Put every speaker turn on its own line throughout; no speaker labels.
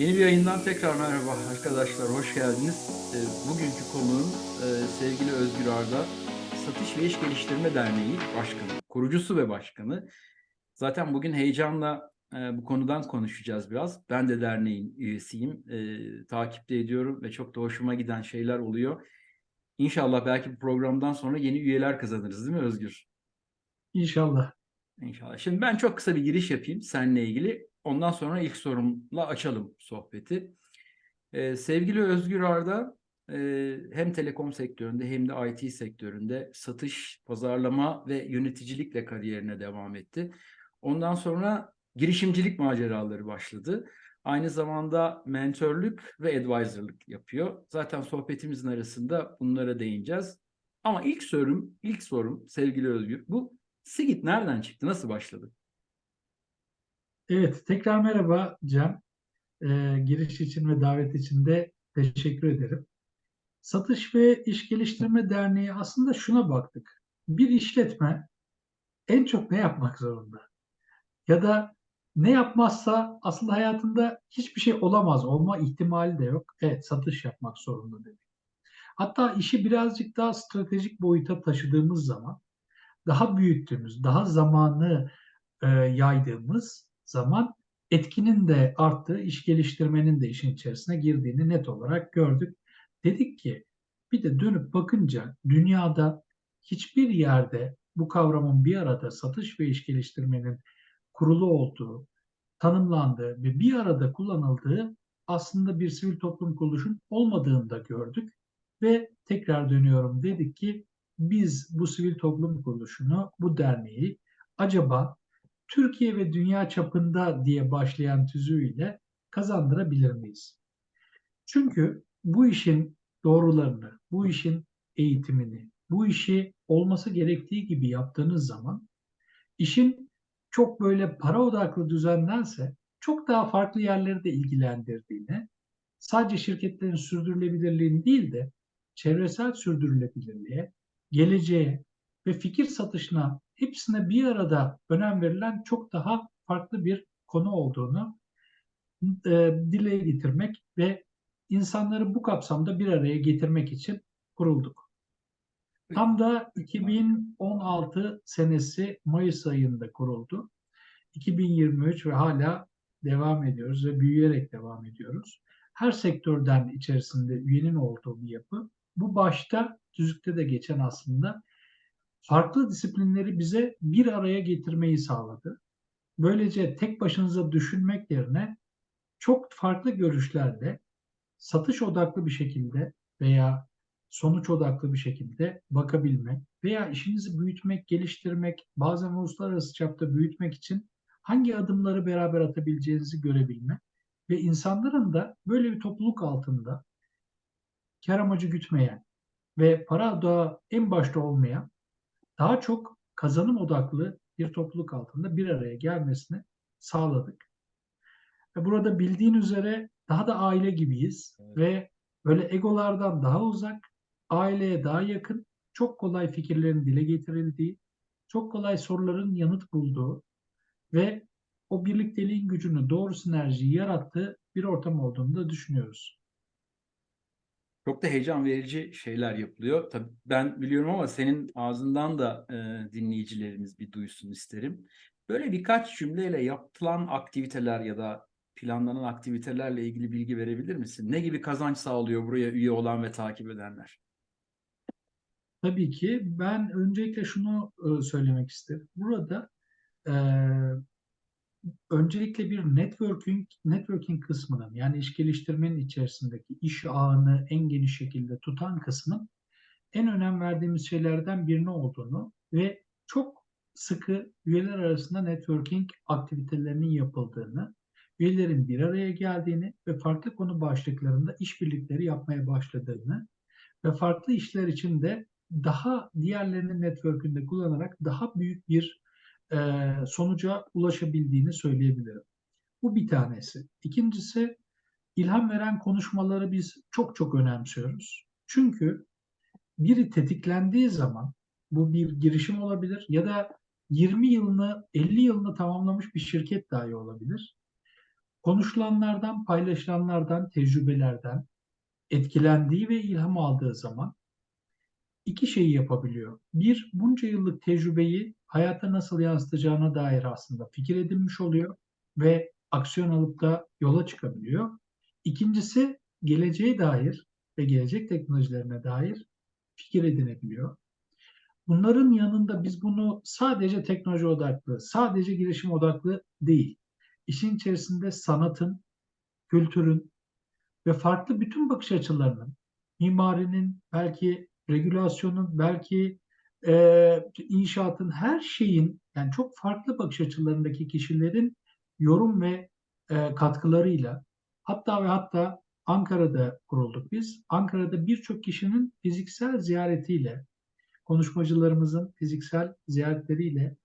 Yeni bir yayından tekrar merhaba arkadaşlar, hoş geldiniz. Ee, Bugünkü konuğum e, sevgili Özgür Arda, Satış ve İş Geliştirme Derneği Başkanı, kurucusu ve başkanı. Zaten bugün heyecanla e, bu konudan konuşacağız biraz. Ben de derneğin üyesiyim, e, takipte ediyorum ve çok da hoşuma giden şeyler oluyor. İnşallah belki bu programdan sonra yeni üyeler kazanırız değil mi Özgür?
İnşallah.
İnşallah. Şimdi ben çok kısa bir giriş yapayım seninle ilgili. Ondan sonra ilk sorumla açalım sohbeti. Ee, sevgili Özgür Arda e, hem telekom sektöründe hem de IT sektöründe satış, pazarlama ve yöneticilikle kariyerine devam etti. Ondan sonra girişimcilik maceraları başladı. Aynı zamanda mentörlük ve advisorlık yapıyor. Zaten sohbetimizin arasında bunlara değineceğiz. Ama ilk sorum, ilk sorum sevgili Özgür, bu Sigit nereden çıktı? Nasıl başladı?
Evet, tekrar merhaba Cem. Ee, giriş için ve davet için de teşekkür ederim. Satış ve İş Geliştirme Derneği aslında şuna baktık. Bir işletme en çok ne yapmak zorunda? Ya da ne yapmazsa aslında hayatında hiçbir şey olamaz, olma ihtimali de yok. Evet, satış yapmak zorunda dedik. Hatta işi birazcık daha stratejik boyuta taşıdığımız zaman, daha büyüttüğümüz, daha zamanı e, yaydığımız zaman etkinin de arttığı, iş geliştirmenin de işin içerisine girdiğini net olarak gördük. Dedik ki bir de dönüp bakınca dünyada hiçbir yerde bu kavramın bir arada satış ve iş geliştirmenin kurulu olduğu, tanımlandığı ve bir arada kullanıldığı aslında bir sivil toplum kuruluşun olmadığını da gördük. Ve tekrar dönüyorum dedik ki biz bu sivil toplum kuruluşunu, bu derneği acaba Türkiye ve dünya çapında diye başlayan tüzüğüyle kazandırabilir miyiz? Çünkü bu işin doğrularını, bu işin eğitimini, bu işi olması gerektiği gibi yaptığınız zaman işin çok böyle para odaklı düzenlense çok daha farklı yerleri de ilgilendirdiğini, sadece şirketlerin sürdürülebilirliğini değil de çevresel sürdürülebilirliğe, geleceğe ve fikir satışına hepsine bir arada önem verilen çok daha farklı bir konu olduğunu e, dile getirmek ve insanları bu kapsamda bir araya getirmek için kurulduk. Tam da 2016 senesi Mayıs ayında kuruldu. 2023 ve hala devam ediyoruz ve büyüyerek devam ediyoruz. Her sektörden içerisinde üyenin olduğu bir yapı. Bu başta tüzükte de geçen aslında farklı disiplinleri bize bir araya getirmeyi sağladı. Böylece tek başınıza düşünmek yerine çok farklı görüşlerle satış odaklı bir şekilde veya sonuç odaklı bir şekilde bakabilmek veya işinizi büyütmek, geliştirmek, bazen uluslararası çapta büyütmek için hangi adımları beraber atabileceğinizi görebilmek ve insanların da böyle bir topluluk altında kar amacı gütmeyen ve para da en başta olmayan daha çok kazanım odaklı bir topluluk altında bir araya gelmesini sağladık. Ve burada bildiğin üzere daha da aile gibiyiz evet. ve böyle egolardan daha uzak, aileye daha yakın, çok kolay fikirlerin dile getirildiği, çok kolay soruların yanıt bulduğu ve o birlikteliğin gücünü, doğru sinerjiyi yarattığı bir ortam olduğunu da düşünüyoruz.
Çok da heyecan verici şeyler yapılıyor. Tabii ben biliyorum ama senin ağzından da e, dinleyicilerimiz bir duysun isterim. Böyle birkaç cümleyle yapılan aktiviteler ya da planlanan aktivitelerle ilgili bilgi verebilir misin? Ne gibi kazanç sağlıyor buraya üye olan ve takip edenler?
Tabii ki. Ben öncelikle şunu e, söylemek isterim. Burada e, öncelikle bir networking networking kısmının yani iş geliştirmenin içerisindeki iş ağını en geniş şekilde tutan kısmın en önem verdiğimiz şeylerden birini olduğunu ve çok sıkı üyeler arasında networking aktivitelerinin yapıldığını, üyelerin bir araya geldiğini ve farklı konu başlıklarında işbirlikleri yapmaya başladığını ve farklı işler için de daha diğerlerinin network'ünde kullanarak daha büyük bir e, sonuca ulaşabildiğini söyleyebilirim. Bu bir tanesi. İkincisi ilham veren konuşmaları biz çok çok önemsiyoruz. Çünkü biri tetiklendiği zaman bu bir girişim olabilir ya da 20 yılını 50 yılını tamamlamış bir şirket dahi olabilir. konuşulanlardan, paylaşılanlardan, tecrübelerden etkilendiği ve ilham aldığı zaman iki şeyi yapabiliyor. Bir, bunca yıllık tecrübeyi hayata nasıl yansıtacağına dair aslında fikir edinmiş oluyor ve aksiyon alıp da yola çıkabiliyor. İkincisi, geleceğe dair ve gelecek teknolojilerine dair fikir edinebiliyor. Bunların yanında biz bunu sadece teknoloji odaklı, sadece girişim odaklı değil, işin içerisinde sanatın, kültürün ve farklı bütün bakış açılarının, mimarinin, belki regülasyonun, belki e, inşaatın, her şeyin, yani çok farklı bakış açılarındaki kişilerin yorum ve e, katkılarıyla, hatta ve hatta Ankara'da kurulduk biz. Ankara'da birçok kişinin fiziksel ziyaretiyle, konuşmacılarımızın fiziksel ziyaretleriyle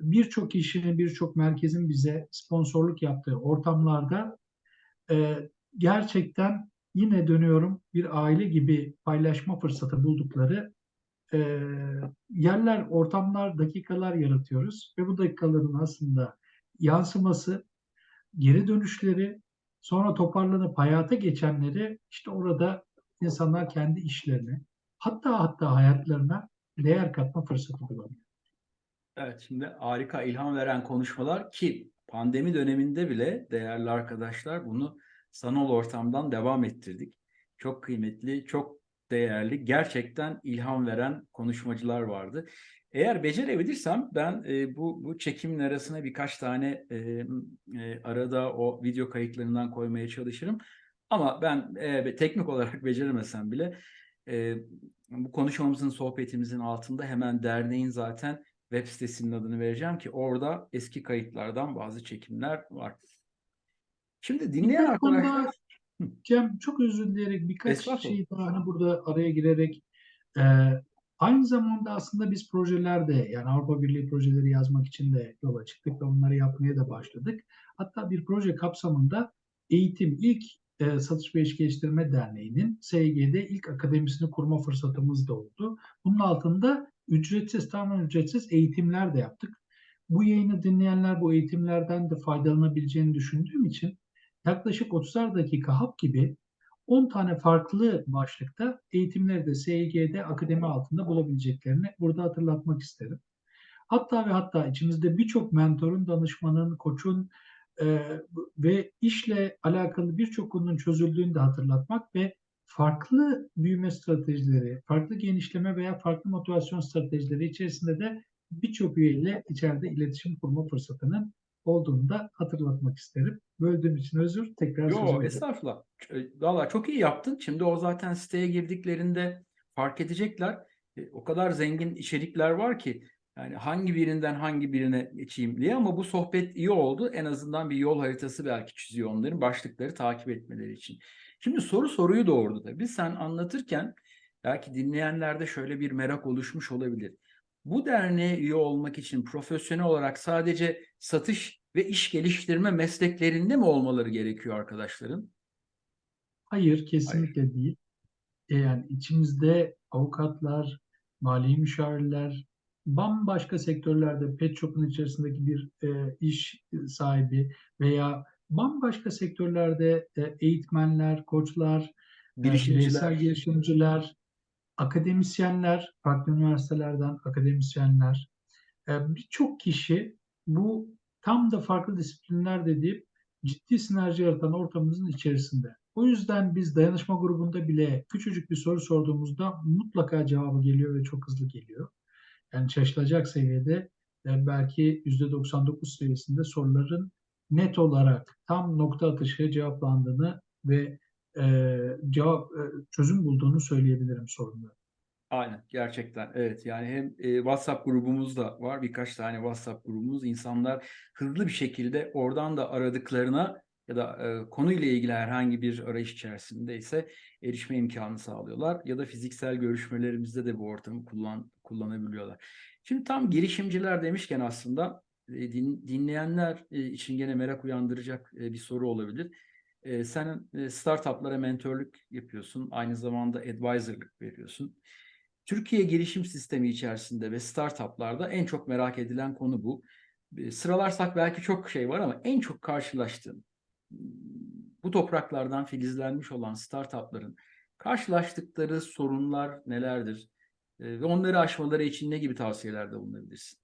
birçok kişinin, birçok merkezin bize sponsorluk yaptığı ortamlarda e, gerçekten yine dönüyorum bir aile gibi paylaşma fırsatı buldukları e, yerler, ortamlar, dakikalar yaratıyoruz ve bu dakikaların aslında yansıması, geri dönüşleri, sonra toparlanıp hayata geçenleri işte orada insanlar kendi işlerine, hatta hatta hayatlarına değer katma fırsatı bulabiliyor.
Evet, şimdi harika ilham veren konuşmalar ki pandemi döneminde bile değerli arkadaşlar bunu sanal ortamdan devam ettirdik. Çok kıymetli, çok değerli, gerçekten ilham veren konuşmacılar vardı. Eğer becerebilirsem ben e, bu bu çekimin arasına birkaç tane e, e, arada o video kayıtlarından koymaya çalışırım. Ama ben e, teknik olarak beceremesem bile e, bu konuşmamızın, sohbetimizin altında hemen derneğin zaten web sitesinin adını vereceğim ki orada eski kayıtlardan bazı çekimler var. Şimdi dinleyen arkadaşlar
Cem çok özür dileyerek birkaç
Estağfurullah.
şey daha hani burada araya girerek e, aynı zamanda aslında biz projelerde yani Avrupa Birliği projeleri yazmak için de yola çıktık ve onları yapmaya da başladık. Hatta bir proje kapsamında eğitim ilk e, Satış ve İş Geliştirme Derneği'nin SG'de ilk akademisini kurma fırsatımız da oldu. Bunun altında ücretsiz, tamamen ücretsiz eğitimler de yaptık. Bu yayını dinleyenler bu eğitimlerden de faydalanabileceğini düşündüğüm için yaklaşık 30'ar dakika hap gibi 10 tane farklı başlıkta eğitimleri de SG'de akademi altında bulabileceklerini burada hatırlatmak isterim. Hatta ve hatta içimizde birçok mentorun, danışmanın, koçun e, ve işle alakalı birçok konunun çözüldüğünü de hatırlatmak ve farklı büyüme stratejileri, farklı genişleme veya farklı motivasyon stratejileri içerisinde de birçok üyeyle içeride iletişim kurma fırsatının olduğunu da hatırlatmak isterim. Böldüğüm için özür. Tekrar
Yo estağfurullah. Ç- Valla çok iyi yaptın. Şimdi o zaten siteye girdiklerinde fark edecekler. E, O kadar zengin içerikler var ki yani hangi birinden hangi birine geçeyim diye ama bu sohbet iyi oldu. En azından bir yol haritası belki çiziyor onların başlıkları takip etmeleri için. Şimdi soru soruyu doğurdu tabii. Sen anlatırken belki dinleyenlerde şöyle bir merak oluşmuş olabilir. Bu derneğe üye olmak için profesyonel olarak sadece satış ve iş geliştirme mesleklerinde mi olmaları gerekiyor arkadaşların?
Hayır, kesinlikle değil. E, Yani içimizde avukatlar, mali müşavirler, bambaşka sektörlerde pet shop'un içerisindeki bir e, iş sahibi veya bambaşka sektörlerde e, eğitmenler, koçlar, e,
Girişimciler.
bireysel girişimciler, akademisyenler, farklı üniversitelerden akademisyenler, e, birçok kişi bu tam da farklı disiplinler dediğim ciddi sinerji yaratan ortamımızın içerisinde. O yüzden biz dayanışma grubunda bile küçücük bir soru sorduğumuzda mutlaka cevabı geliyor ve çok hızlı geliyor. Yani şaşılacak seviyede e, belki %99 seviyesinde soruların net olarak tam nokta atışı cevaplandığını ve e, cevap e, çözüm bulduğunu söyleyebilirim sorunların.
Aynen gerçekten evet yani hem e, WhatsApp grubumuz da var birkaç tane WhatsApp grubumuz insanlar hızlı bir şekilde oradan da aradıklarına ya da e, konuyla ilgili herhangi bir arayış içerisindeyse erişme imkanı sağlıyorlar ya da fiziksel görüşmelerimizde de bu ortamı kullan kullanabiliyorlar. Şimdi tam girişimciler demişken aslında e, din- dinleyenler e, için gene merak uyandıracak e, bir soru olabilir. E, sen e, startuplara mentörlük yapıyorsun, aynı zamanda advisorlık veriyorsun. Türkiye girişim sistemi içerisinde ve startuplarda en çok merak edilen konu bu. E, Sıralarsak belki çok şey var ama en çok karşılaştığın bu topraklardan filizlenmiş olan startupların karşılaştıkları sorunlar nelerdir? E, ve onları aşmaları için ne gibi tavsiyelerde bulunabilirsin?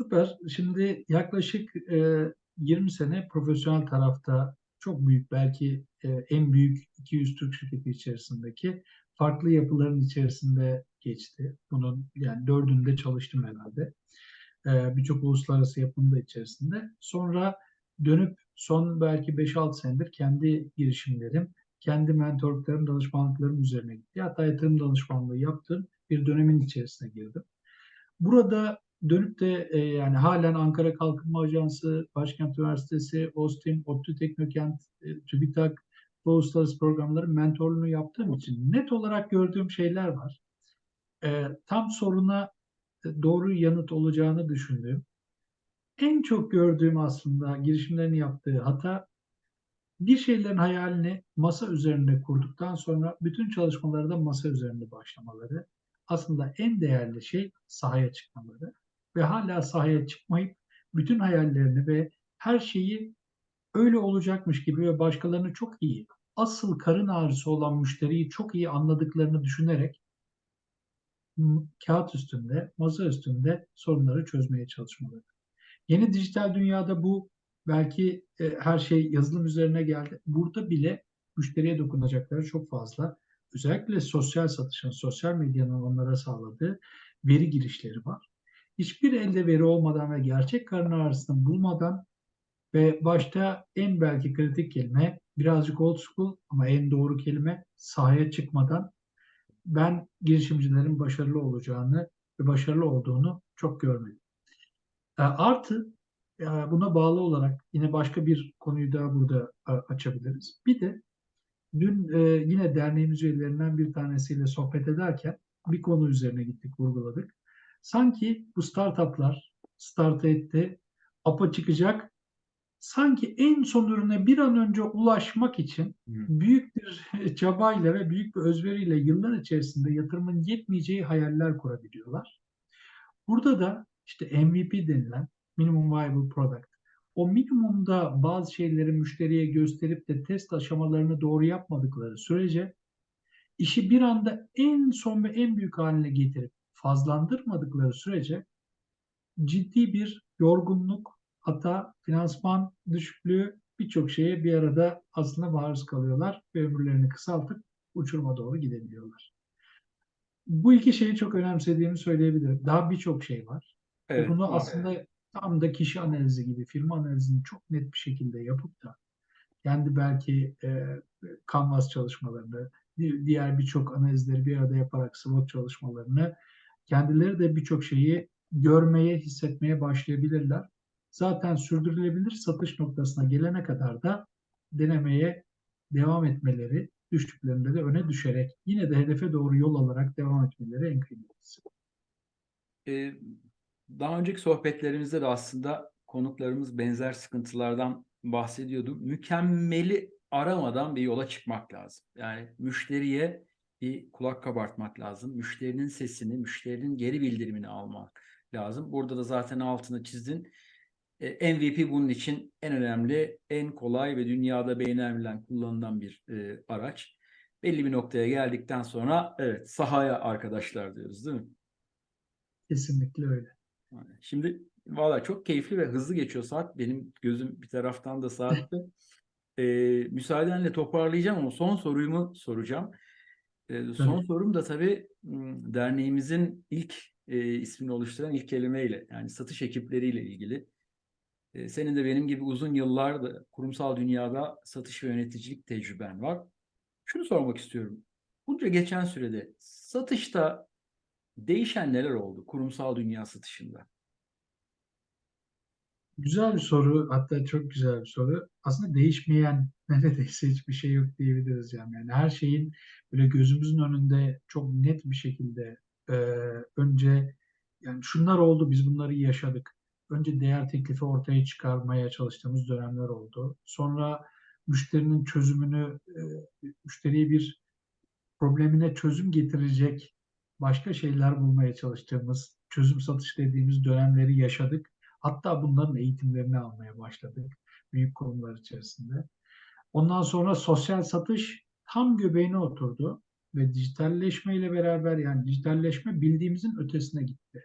Süper. Şimdi yaklaşık e, 20 sene profesyonel tarafta çok büyük belki e, en büyük 200 Türk şirketi içerisindeki farklı yapıların içerisinde geçti. Bunun yani dördünde çalıştım herhalde. E, Birçok uluslararası yapının da içerisinde. Sonra dönüp son belki 5-6 senedir kendi girişimlerim, kendi mentorluklarım, danışmanlıklarım üzerine gitti. Hatta yatırım danışmanlığı yaptığım bir dönemin içerisine girdim. Burada dönüp de e, yani halen Ankara Kalkınma Ajansı, Başkent Üniversitesi, OSTİM, ODTÜ Teknokent, e, TÜBİTAK ve uluslararası programların mentorluğunu yaptığım için net olarak gördüğüm şeyler var. E, tam soruna e, doğru yanıt olacağını düşündüğüm. En çok gördüğüm aslında girişimlerin yaptığı hata bir şeylerin hayalini masa üzerinde kurduktan sonra bütün çalışmaları da masa üzerinde başlamaları. Aslında en değerli şey sahaya çıkmaları ve hala sahaya çıkmayıp bütün hayallerini ve her şeyi öyle olacakmış gibi ve başkalarını çok iyi, asıl karın ağrısı olan müşteriyi çok iyi anladıklarını düşünerek kağıt üstünde, masa üstünde sorunları çözmeye çalışmaları. Yeni dijital dünyada bu belki e, her şey yazılım üzerine geldi. Burada bile müşteriye dokunacakları çok fazla. Özellikle sosyal satışın, sosyal medyanın onlara sağladığı veri girişleri var. Hiçbir elde veri olmadan ve gerçek karın ağrısını bulmadan ve başta en belki kritik kelime birazcık old school ama en doğru kelime sahaya çıkmadan ben girişimcilerin başarılı olacağını ve başarılı olduğunu çok görmedim. E, Artı e, buna bağlı olarak yine başka bir konuyu daha burada e, açabiliriz. Bir de dün yine derneğimiz üyelerinden bir tanesiyle sohbet ederken bir konu üzerine gittik, vurguladık. Sanki bu startuplar start etti, apa çıkacak. Sanki en son ürüne bir an önce ulaşmak için
Hı.
büyük bir çabayla ve büyük bir özveriyle yıllar içerisinde yatırımın yetmeyeceği hayaller kurabiliyorlar. Burada da işte MVP denilen Minimum Viable Product. O minimumda bazı şeyleri müşteriye gösterip de test aşamalarını doğru yapmadıkları sürece işi bir anda en son ve en büyük haline getirip fazlandırmadıkları sürece ciddi bir yorgunluk, hata, finansman düşüklüğü birçok şeye bir arada aslında maruz kalıyorlar ve ömürlerini kısaltıp uçuruma doğru gidebiliyorlar. Bu iki şeyi çok önemsediğimi söyleyebilirim. Daha birçok şey var. Ve
Evet.
bunu aslında tam da kişi analizi gibi firma analizini çok net bir şekilde yapıp da kendi belki e, Canvas çalışmalarını, di- diğer birçok analizleri bir arada yaparak SWOT çalışmalarını kendileri de birçok şeyi görmeye, hissetmeye başlayabilirler. Zaten sürdürülebilir satış noktasına gelene kadar da denemeye devam etmeleri, düştüklerinde de öne düşerek yine de hedefe doğru yol alarak devam etmeleri en kıymetlisi.
Ee, daha önceki sohbetlerimizde de aslında konuklarımız benzer sıkıntılardan bahsediyordu. Mükemmeli aramadan bir yola çıkmak lazım. Yani müşteriye bir kulak kabartmak lazım. Müşterinin sesini, müşterinin geri bildirimini almak lazım. Burada da zaten altını çizdin. Ee, MVP bunun için en önemli, en kolay ve dünyada beğenilen, kullanılan bir e, araç. Belli bir noktaya geldikten sonra evet sahaya arkadaşlar diyoruz değil mi?
Kesinlikle öyle.
Şimdi valla çok keyifli ve hızlı geçiyor saat. Benim gözüm bir taraftan da saatte. Ee, müsaadenle toparlayacağım ama son sorumu soracağım. Ee, son
Tabii.
sorum da tabii derneğimizin ilk e, ismini oluşturan ilk kelimeyle yani satış ekipleriyle ilgili. Ee, senin de benim gibi uzun yıllar kurumsal dünyada satış ve yöneticilik tecrüben var. Şunu sormak istiyorum. Bunca geçen sürede satışta değişen neler oldu kurumsal dünya satışında?
Güzel bir soru, hatta çok güzel bir soru. Aslında değişmeyen neredeyse hiçbir şey yok diyebiliriz yani. Yani her şeyin böyle gözümüzün önünde çok net bir şekilde e, önce yani şunlar oldu, biz bunları yaşadık. Önce değer teklifi ortaya çıkarmaya çalıştığımız dönemler oldu. Sonra müşterinin çözümünü, e, müşteriye bir problemine çözüm getirecek başka şeyler bulmaya çalıştığımız, çözüm satış dediğimiz dönemleri yaşadık. Hatta bunların eğitimlerini almaya başladık. büyük kurumlar içerisinde. Ondan sonra sosyal satış tam göbeğine oturdu ve dijitalleşmeyle beraber yani dijitalleşme bildiğimizin ötesine gitti.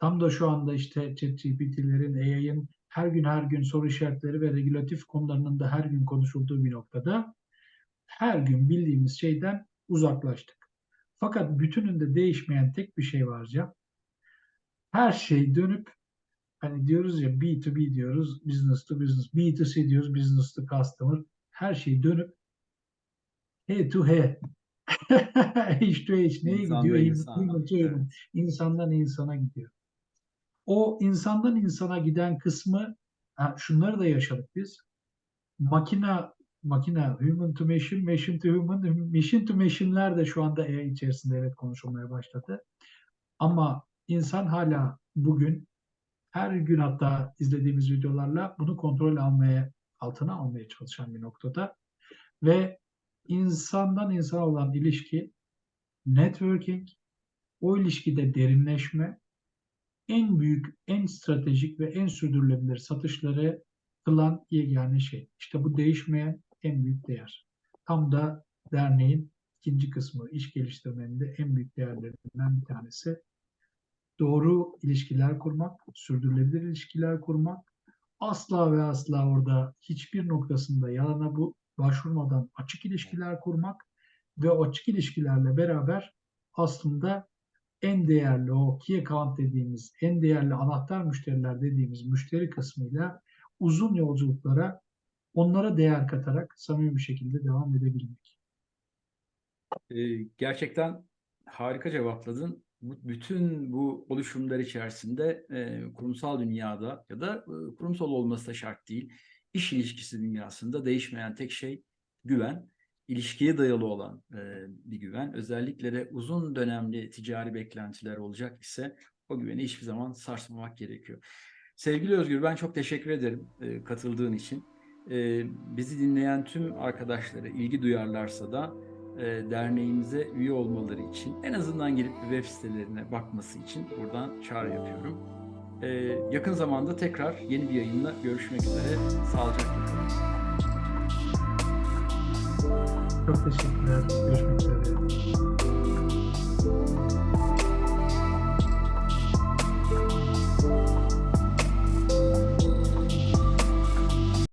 Tam da şu anda işte ChatGPT'lerin, AI'ın her gün her gün soru işaretleri ve regülatif konularının da her gün konuşulduğu bir noktada her gün bildiğimiz şeyden uzaklaştık. Fakat bütününde değişmeyen tek bir şey var Can. Her şey dönüp hani diyoruz ya B2B diyoruz, business to business, B2C diyoruz, business to customer. Her şey dönüp H to H. H to H neye gidiyor?
insana, evet.
İnsandan insana gidiyor. O insandan insana giden kısmı ha, şunları da yaşadık biz. Makina makina human to machine, machine to human, machine to machine'ler de şu anda AI içerisinde evet konuşulmaya başladı. Ama insan hala bugün her gün hatta izlediğimiz videolarla bunu kontrol almaya, altına almaya çalışan bir noktada. Ve insandan insana olan ilişki, networking, o ilişkide derinleşme, en büyük, en stratejik ve en sürdürülebilir satışları kılan yegane şey. İşte bu değişmeyen en büyük değer. Tam da derneğin ikinci kısmı, iş geliştirmenin de en büyük değerlerinden bir tanesi. Doğru ilişkiler kurmak, sürdürülebilir ilişkiler kurmak, asla ve asla orada hiçbir noktasında yalana bu başvurmadan açık ilişkiler kurmak ve açık ilişkilerle beraber aslında en değerli o key account dediğimiz, en değerli anahtar müşteriler dediğimiz müşteri kısmıyla uzun yolculuklara onlara değer katarak samimi bir şekilde devam edebilmek.
Ee, gerçekten harika cevapladın. Bütün bu oluşumlar içerisinde e, kurumsal dünyada ya da e, kurumsal olması da şart değil. İş ilişkisi dünyasında değişmeyen tek şey güven. İlişkiye dayalı olan e, bir güven. Özellikle de uzun dönemli ticari beklentiler olacak ise o güveni hiçbir zaman sarsmamak gerekiyor. Sevgili Özgür ben çok teşekkür ederim e, katıldığın için. E, bizi dinleyen tüm arkadaşlara ilgi duyarlarsa da derneğimize üye olmaları için en azından gelip web sitelerine bakması için buradan çağrı yapıyorum. E, yakın zamanda tekrar yeni bir yayınla görüşmek üzere. Sağlıcakla kalın.
Çok teşekkürler. Görüşmek üzere.